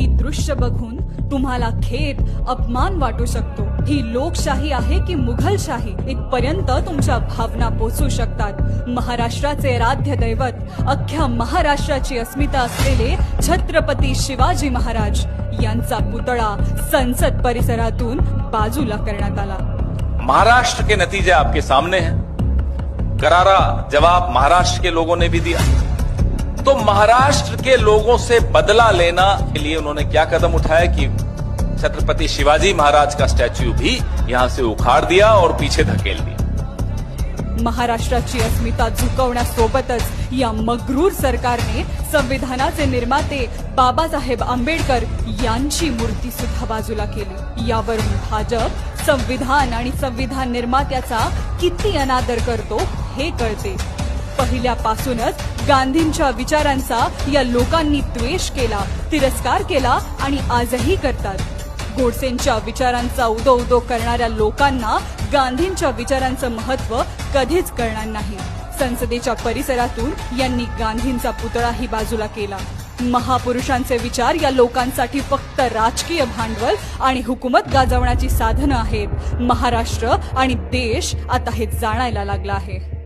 ही दृश्य बघून तुम्हाला खेद अपमान वाटू शकतो. ही लोकशाही आहे की मुघलशाही? इथपर्यंत तुमच्या भावना पोचू शकतात. महाराष्ट्राचे राध्य दैवत अख्ख्या महाराष्ट्राची अस्मिता असलेले छत्रपती शिवाजी महाराज यांचा पुतळा संसद परिसरातून बाजूला करण्यात आला. महाराष्ट्र के नतीजे आपके सामने हैं. करारा जवाब महाराष्ट्र के लोगों ने भी दिया. तो महाराष्ट्र के लोगों से बदला लेना के लिए उन्होंने क्या कदम उठाया कि छत्रपति शिवाजी महाराज का स्टैच्यू भी यहां से उखाड़ दिया और पीछे धकेल दिया? महाराष्ट्राची अस्मिता झुकवण्यासोबतच या मगरूर सरकारने संविधानाचे निर्माते बाबासाहेब आंबेडकर यांची मूर्ती सुद्धा बाजूला केली. यावरून भाजप संविधान आणि संविधान निर्मात्याचा किती अनादर करतो हे कळते. पहिल्यापासूनच गांधींच्या विचारांचा या लोकांनी द्वेष केला तिरस्कार केला आणि आजही करतात. गोडसेंच्या विचारांचा उदो उदो करणाऱ्या लोकांना गांधींच्या विचारांचं महत्त्व कधीच कळणार नाही. संसदेच्या परिसरातून यांनी गांधींचा पुतळाही बाजूला केला. महापुरुषांचे विचार या लोकांसाठी फक्त राजकीय भांडवल आणि हुकूमत गाजवण्याची साधनं आहेत. महाराष्ट्र आणि देश आता हे जाणायला लागला आहे.